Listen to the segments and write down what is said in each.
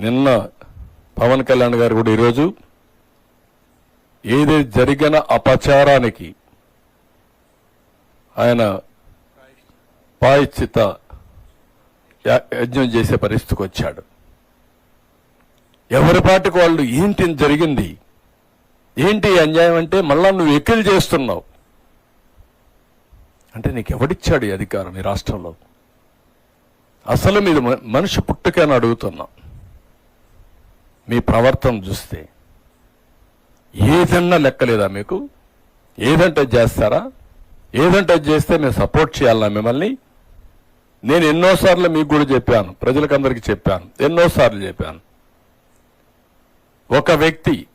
నిన్న పవన్ కళ్యాణ్ గారు కూడా ఈరోజు ఏది జరిగిన అపచారానికి ఆయన పాయిచిత యజ్ఞం చేసే పరిస్థితికి వచ్చాడు. ఎవరి పాటికి వాళ్ళు ఏంటి జరిగింది? ఏంటి అన్యాయం అంటే మళ్ళా నువ్వు ఎక్కిలు చేస్తున్నావు. అంటే నీకు ఎవడిచ్చాడు ఈ అధికారం ఈ రాష్ట్రంలో? అసలు మీరు మ- మనిషి పుట్టుకని అడుగుతున్నా. మీ ప్రవర్తన చూస్తే ఏదన్నా లెక్కలేదా మీకు? ఏదంటే చేస్తారా? ఏదంటే చేస్తే మేము సపోర్ట్ చేయాలన్నా మిమ్మల్ని? నేను ఎన్నోసార్లు మీకు కూడా చెప్పాను ప్రజలకందరికీ చెప్పాను ఎన్నోసార్లు చెప్పాను. ఒక వ్యక్తి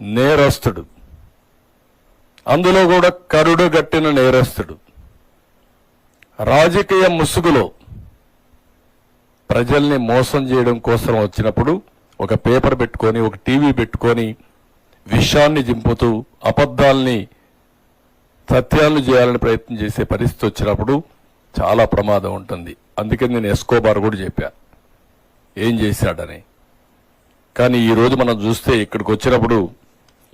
నేరస్తుడు. అందులో కూడా కరుడు గట్టిన నేరస్తుడు. రాజకీయ ముసుగులో ప్రజల్ని మోసం చేయడం కోసం వచ్చినప్పుడు ఒక పేపర్ పెట్టుకొని ఒక టీవీ పెట్టుకొని విషయాన్ని జింపుతూ అబద్ధాల్ని సత్యాలను చేయాలని ప్రయత్నం చేసే పరిస్థితి వచ్చినప్పుడు చాలా ప్రమాదం ఉంటుంది. అందుకే నేను ఎస్కోబార్ కూడా చెప్పా. ఏం చేశాడని. కానీ ఈరోజు మనం చూస్తే ఇక్కడికి వచ్చినప్పుడు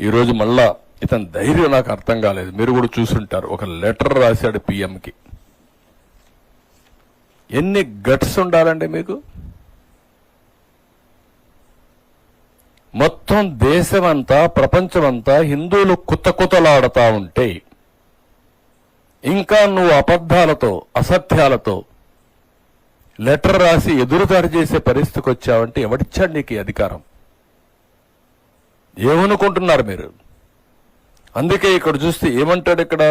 ఈరోజు మళ్ళా ఇతని ధైర్యం నాకు అర్థం కాలేదు. మీరు కూడా చూసుంటారు. ఒక లెటర్ రాశాడు పిఎంకి. ఎన్ని గట్స్ ఉండాలండి మీకు? మొత్తం దేశమంతా ప్రపంచమంతా హిందువులు కుత్త ఉంటే ఇంకా నువ్వు అబద్ధాలతో అసత్యాలతో లెటర్ రాసి ఎదురుదాడి చేసే పరిస్థితికి వచ్చావంటే ఎవడిచ్చాడు నీకు అధికారం? ఏమనుకుంటున్నారు మీరు? అందుకే ఇక్కడ చూస్తే ఏమంటాడు ఇక్కడ?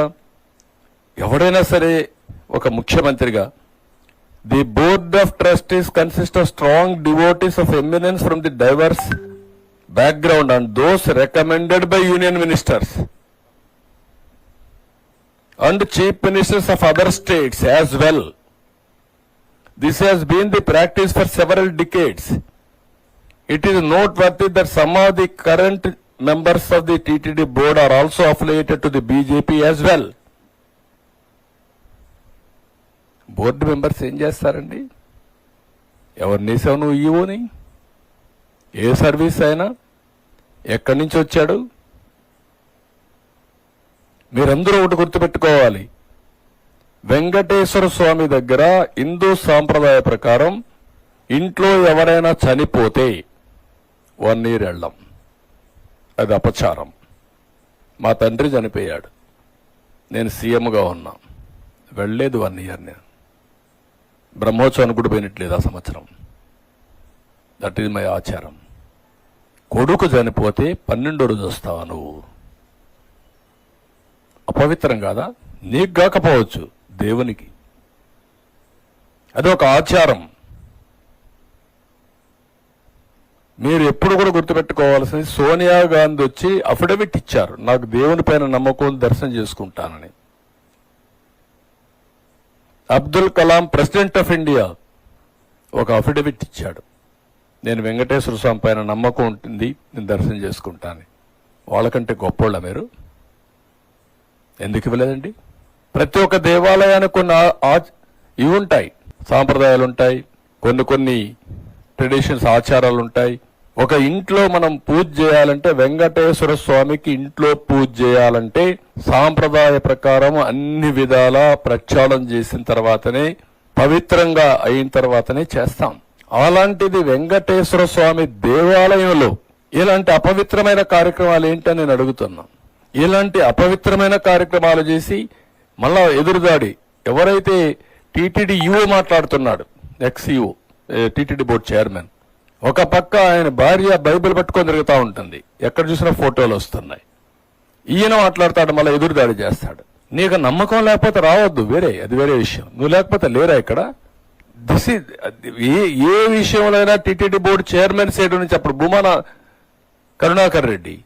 ఎవడైనా సరే ఒక ముఖ్యమంత్రిగా the board of trustees consist of strong devotees of eminence from the diverse background and those recommended by union ministers and chief ministers of other states as well. This has been the practice for several decades. It is noteworthy that some of the current members of the TTD board are also affiliated to the BJP as well. Board members ఏం చేస్తారండి ఎవరిని వేసావు నువ్వు ఈవోని ఏ service అయినా ఎక్కడి నుంచి వచ్చాడు? మీరందరూ ఒకటి గుర్తుపెట్టుకోవాలి. వెంకటేశ్వర స్వామి దగ్గర హిందూ సాంప్రదాయ ప్రకారం ఇంట్లో ఎవరైనా చనిపోతే వన్ ఇయర్ వెళ్ళం అది అపచారం. మా తండ్రి చనిపోయాడు. నేను సీఎంగా ఉన్నా. వెళ్ళలేదు వన్ ఇయర్ నేను. బ్రహ్మోత్సవానికి కూడా పోయినట్లేదు ఆ సంవత్సరం. దట్ ఈజ్ మై ఆచారం. కొడుకు చనిపోతే పన్నెండో రోజు వస్తావా నువ్వు అపవిత్రం కాదా? నీకు కాకపోవచ్చు దేవునికి. అది ఒక ఆచారం. మీరు ఎప్పుడు కూడా గుర్తుపెట్టుకోవాల్సింది సోనియా గాంధీ వచ్చి అఫిడవిట్ ఇచ్చారు. నాకు దేవుని పైన నమ్మకం దర్శనం చేసుకుంటానని. Abdul Kalam president of India ఒక అఫిడవిట్ ఇచ్చాడు. నేను వెంకటేశ్వర స్వామి పైన నమ్మకం ఉంటుంది నేను దర్శనం చేసుకుంటాను. వాళ్ళకంటే గొప్పోళ్ళ మీరు. ఎందుకు ఇవ్వలేదండి? ప్రతి ఒక్క దేవాలయానికి కొన్ని ఆ- ఇవి ఉంటాయి. సాంప్రదాయాలు ఉంటాయి కొన్ని కొన్ని ట్రెడిషన్స్ ఆచారాలు ఉంటాయి. ఒక ఇంట్లో మనం పూజ చేయాలంటే వెంకటేశ్వర స్వామికి ఇంట్లో పూజ చేయాలంటే సాంప్రదాయ ప్రకారం అన్ని విధాలా ప్రక్షాళన చేసిన తర్వాతనే పవిత్రంగా అయిన తర్వాతనే చేస్తాం. అలాంటిది వెంకటేశ్వర స్వామి దేవాలయంలో ఇలాంటి అపవిత్రమైన కార్యక్రమాలు ఏంటని నేను అడుగుతున్నా. ఇలాంటి అపవిత్రమైన కార్యక్రమాలు చేసి మళ్ళా ఎదురుదాడి ఎవరైతే టీటీడీ యుఓ మాట్లాడుతున్నాడు ఎక్స్ఈఓ టీటీడీ బోర్డు చైర్మన్ ఒక పక్క ఆయన భార్య బైబిల్ పట్టుకొని తిరుగుతూ ఉంటుంది. ఎక్కడ చూసినా ఫోటోలు వస్తున్నాయి. ఈయన మాట్లాడతాడు మళ్ళీ ఎదురుదాడి చేస్తాడు. నీకు నమ్మకం లేకపోతే రావద్దు వేరే అది వేరే విషయం. నువ్వు లేకపోతే లేరా ఇక్కడ? దిస్ ఏ ఏ విషయంలో టీటీడీ బోర్డు చైర్మన్ సైడ్ నుంచి అప్పుడు భూమాన కరుణాకర్ రెడ్డి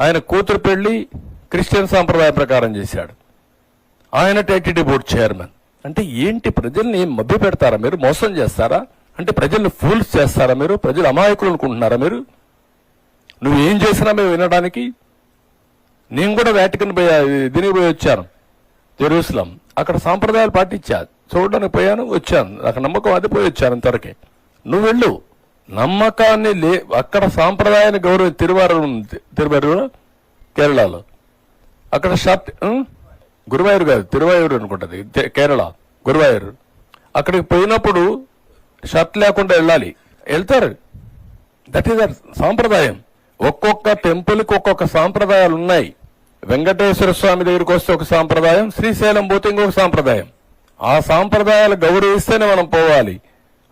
ఆయన కూతురు పెళ్ళి క్రిస్టియన్ సాంప్రదాయ ప్రకారం చేశాడు. ఆయన టీటీడీ బోర్డు చైర్మన్. అంటే ఏంటి ప్రజల్ని మభ్య పెడతారా మీరు? మోసం చేస్తారా? అంటే ప్రజల్ని ఫూల్స్ చేస్తారా మీరు? ప్రజలు అమాయకులు అనుకుంటున్నారా మీరు? నువ్వు ఏం చేసినా మేము వినడానికి. నేను కూడా వాటికన్ పోయా దిని పోయి వచ్చాను. జెరూసలం. అక్కడ సాంప్రదాయాలు పాటించా చూడడానికి పోయాను వచ్చాను. నాకు నమ్మకం అది పోయి వచ్చాను అంతవరకే నువ్వు వెళ్ళు. నమ్మకాన్ని లే అక్కడ సాంప్రదాయాన్ని గౌరవ తిరువారూరు తిరువారూరు కేరళలో. అక్కడ షర్ట్ గురువాయూరు కాదు తిరువాయూరు అనుకుంటుంది. కేరళ గురువాయూరు. అక్కడికి పోయినప్పుడు షర్ట్ లేకుండా వెళ్ళాలి. వెళ్తారు. దట్ ఈస్ సాంప్రదాయం. ఒక్కొక్క టెంపుల్కి ఒక్కొక్క సాంప్రదాయాలు ఉన్నాయి. వెంకటేశ్వర స్వామి దగ్గరికి వస్తే ఒక సాంప్రదాయం శ్రీశైలం పోతే ఇంకొక సాంప్రదాయం. ఆ సాంప్రదాయాలు గౌరవిస్తేనే మనం పోవాలి.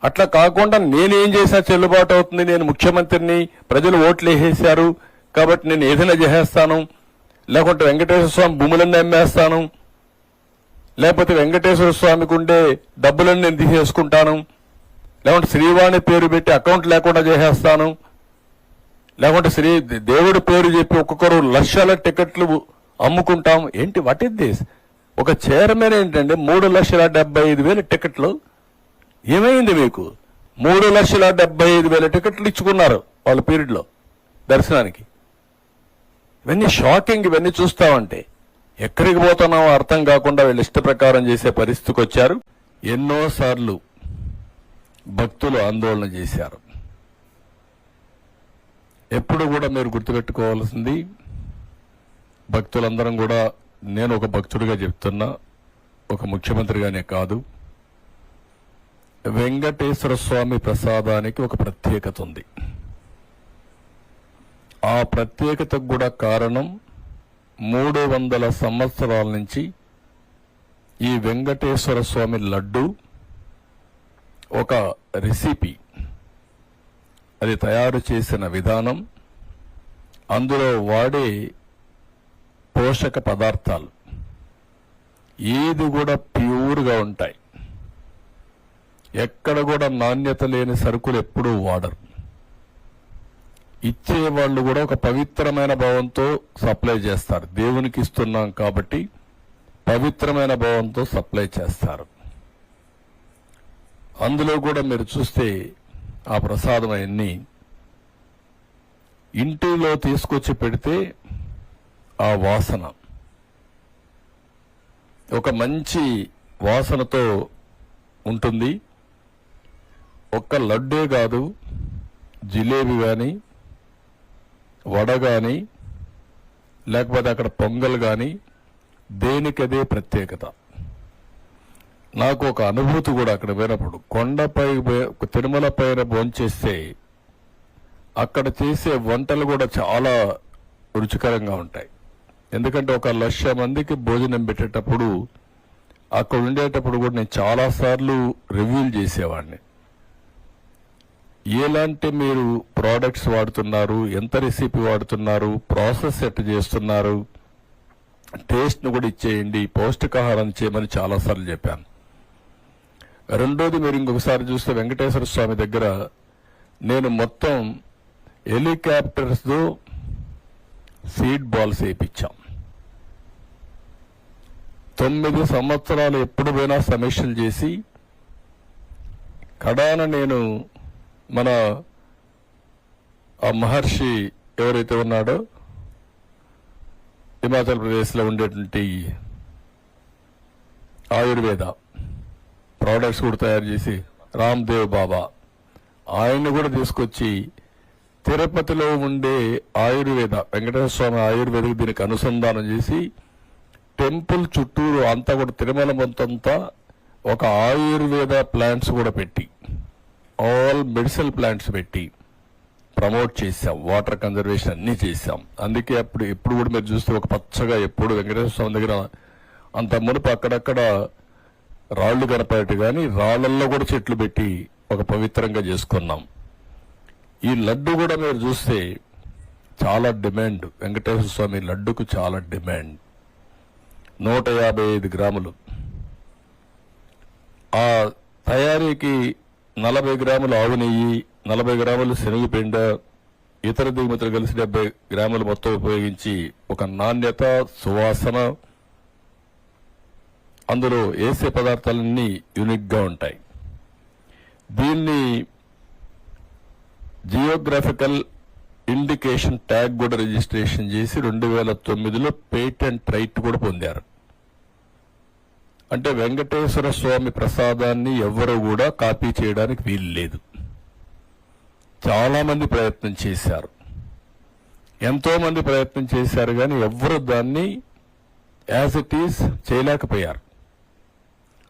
అట్లా కాకుండా నేనేం చేసినా చెల్లుబాటు అవుతుంది. నేను ముఖ్యమంత్రిని ప్రజలు ఓట్లు వేసేశారు కాబట్టి నేను ఏదైనా చేసేస్తాను. లేకుంటే వెంకటేశ్వర స్వామి భూములన్నీ అమ్మేస్తాను. లేకపోతే వెంకటేశ్వర స్వామికి ఉండే డబ్బులన్నీ నేను తీసేసుకుంటాను. లేకుంటే శ్రీవాణి పేరు పెట్టి అకౌంట్ లేకుండా చేసేస్తాను. లేకుంటే శ్రీ దేవుడి పేరు చెప్పి ఒక్కొక్కరు లక్షల టికెట్లు అమ్ముకుంటాం. ఏంటి? వాట్ ఇస్ దిస్ ఒక చైర్మన్ ఏంటంటే మూడు లక్షల డెబ్బై ఐదు వేల టికెట్లు. ఏమైంది మీకు? మూడు లక్షల డెబ్బై ఐదు వేల టికెట్లు ఇచ్చుకున్నారు వాళ్ళ పీరియడ్లో దర్శనానికి. ఇవన్నీ షాకింగ్ ఇవన్నీ చూస్తామంటే ఎక్కడికి పోతున్నామో అర్థం కాకుండా వీళ్ళు ఇష్ట ప్రకారం చేసే పరిస్థితికి వచ్చారు. ఎన్నోసార్లు భక్తులు ఆందోళన చేశారు. ఎప్పుడు కూడా మీరు గుర్తుపెట్టుకోవాల్సింది భక్తులందరం కూడా నేను ఒక భక్తుడిగా చెప్తున్నా ఒక ముఖ్యమంత్రిగానే కాదు. వెంకటేశ్వర స్వామి ప్రసాదానికి ఒక ప్రత్యేకత ఉంది. ఆ ప్రత్యేకతకు కూడా కారణం మూడు వందల సంవత్సరాల నుంచి ఈ వెంకటేశ్వర స్వామి లడ్డు ఒక రెసిపీ. అది తయారు చేసిన విధానం అందులో వాడే పోషక పదార్థాలు. ఏది కూడా ప్యూర్గా ఉంటాయి. ఎక్కడ కూడా నాణ్యత లేని సరుకులు ఎప్పుడూ వాడరు. ఇచ్చే వాళ్ళు కూడా ఒక పవిత్రమైన భావంతో సప్లై చేస్తారు. దేవునికి ఇస్తున్నాం కాబట్టి పవిత్రమైన భావంతో సప్లై చేస్తారు. అందులో కూడా మీరు చూస్తే ఆ ప్రసాదం అవన్నీ ఇంటిలో తీసుకొచ్చి పెడితే ఆ వాసన. ఒక మంచి వాసనతో ఉంటుంది. ఒక్క లడ్డే కాదు జిలేబీ కానీ వడ కానీ లేకపోతే అక్కడ పొంగల్ కానీ దేనికదే ప్రత్యేకత. నాకు ఒక అనుభూతి కూడా అక్కడ పోయినప్పుడు కొండపై తిరుమల పైన భోంచేస్తే అక్కడ చేసే వంటలు కూడా చాలా రుచికరంగా ఉంటాయి. ఎందుకంటే ఒక లక్ష మందికి భోజనం పెట్టేటప్పుడు అక్కడ ఉండేటప్పుడు కూడా నేను చాలా సార్లు రివ్యూలు చేసేవాడిని. ఎలాంటి మీరు ప్రోడక్ట్స్ వాడుతున్నారు ఎంత రెసిపీ వాడుతున్నారు ప్రాసెస్ ఎట్ చేస్తున్నారు టేస్ట్ను కూడా ఇచ్చేయండి పౌష్టికాహారం చేయమని చాలాసార్లు చెప్పాను. రెండోది మీరు ఇంకొకసారి చూస్తే వెంకటేశ్వర స్వామి దగ్గర నేను మొత్తం హెలికాప్టర్స్తో సీడ్ బాల్స్ వేయించాం. తొమ్మిది సంవత్సరాలు ఎప్పుడు పోయినా సమీక్షలు చేసి కడాన నేను మన ఆ మహర్షి ఎవరైతే ఉన్నాడో హిమాచల్ ప్రదేశ్లో ఉండేటువంటి ఆయుర్వేద ప్రోడక్ట్స్ కూడా తయారు చేసి రామ్దేవ్ బాబా ఆయన్ని కూడా తీసుకొచ్చి తిరుపతిలో ఉండే ఆయుర్వేద వెంకటేశ్వర స్వామి ఆయుర్వేదకు దీనికి అనుసంధానం చేసి టెంపుల్ చుట్టూరు అంతా కూడా తిరుమల మొత్తంతా ఒక ఆయుర్వేద ప్లాంట్స్ కూడా పెట్టి ఆల్ మెడిసిన్ ప్లాంట్స్ పెట్టి ప్రమోట్ చేశాం. వాటర్ కన్జర్వేషన్ అన్ని చేశాం. అందుకే అప్పుడు ఎప్పుడు కూడా మీరు చూస్తే ఒక పచ్చగా ఎప్పుడు వెంకటేశ్వర స్వామి దగ్గర అంత మునుపు అక్కడక్కడ రాళ్ళు కనపడేట్టు కానీ రాళ్ళల్లో కూడా చెట్లు పెట్టి ఒక పవిత్రంగా చేసుకున్నాం. ఈ లడ్డు కూడా మీరు చూస్తే చాలా డిమాండ్. వెంకటేశ్వర స్వామి లడ్డుకు చాలా డిమాండ్. నూట యాభై ఐదు గ్రాములు. ఆ తయారీకి నలభై గ్రాములు ఆవు నెయ్యి నలభై గ్రాములు శనగపిండ ఇతర దిగుమతులు కలిసి డెబ్బై గ్రాములు మొత్తం ఉపయోగించి ఒక నాణ్యత సువాసన అందులో వేసే పదార్థాలన్నీ యూనిక్గా ఉంటాయి. దీన్ని జియోగ్రాఫికల్ ఇండికేషన్ ట్యాగ్ కూడా రిజిస్ట్రేషన్ చేసి రెండు వేల తొమ్మిదిలో పేటెంట్ రైట్ కూడా పొందారు. అంటే వెంకటేశ్వర స్వామి ప్రసాదాన్ని ఎవ్వరూ కూడా కాపీ చేయడానికి వీలు లేదు. చాలామంది ప్రయత్నం చేశారు. ఎంతోమంది ప్రయత్నం చేశారు కానీ ఎవ్వరు దాన్ని యాజ్ ఇట్ ఈస్ చేయలేకపోయారు.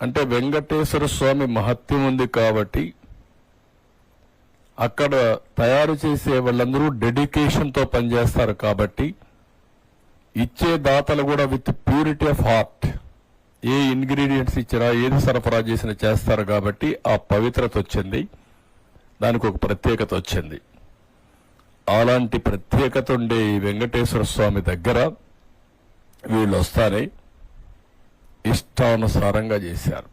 అంటే వెంకటేశ్వర స్వామి మహత్యం ఉంది కాబట్టి అక్కడ తయారు చేసే వాళ్ళందరూ డెడికేషన్తో పనిచేస్తారు కాబట్టి ఇచ్చే దాతలు కూడా విత్ ప్యూరిటీ ఆఫ్ హార్ట్ ఏ ఇంగ్రీడియంట్స్ ఇచ్చినా ఏది సరఫరా చేసినా చేస్తారు కాబట్టి ఆ పవిత్రత వచ్చింది. దానికి ఒక ప్రత్యేకత వచ్చింది. అలాంటి ప్రత్యేకత ఉండే ఈ వెంకటేశ్వర స్వామి దగ్గర వీళ్ళు వస్తానే ఇష్టానుసారంగా చేశారు.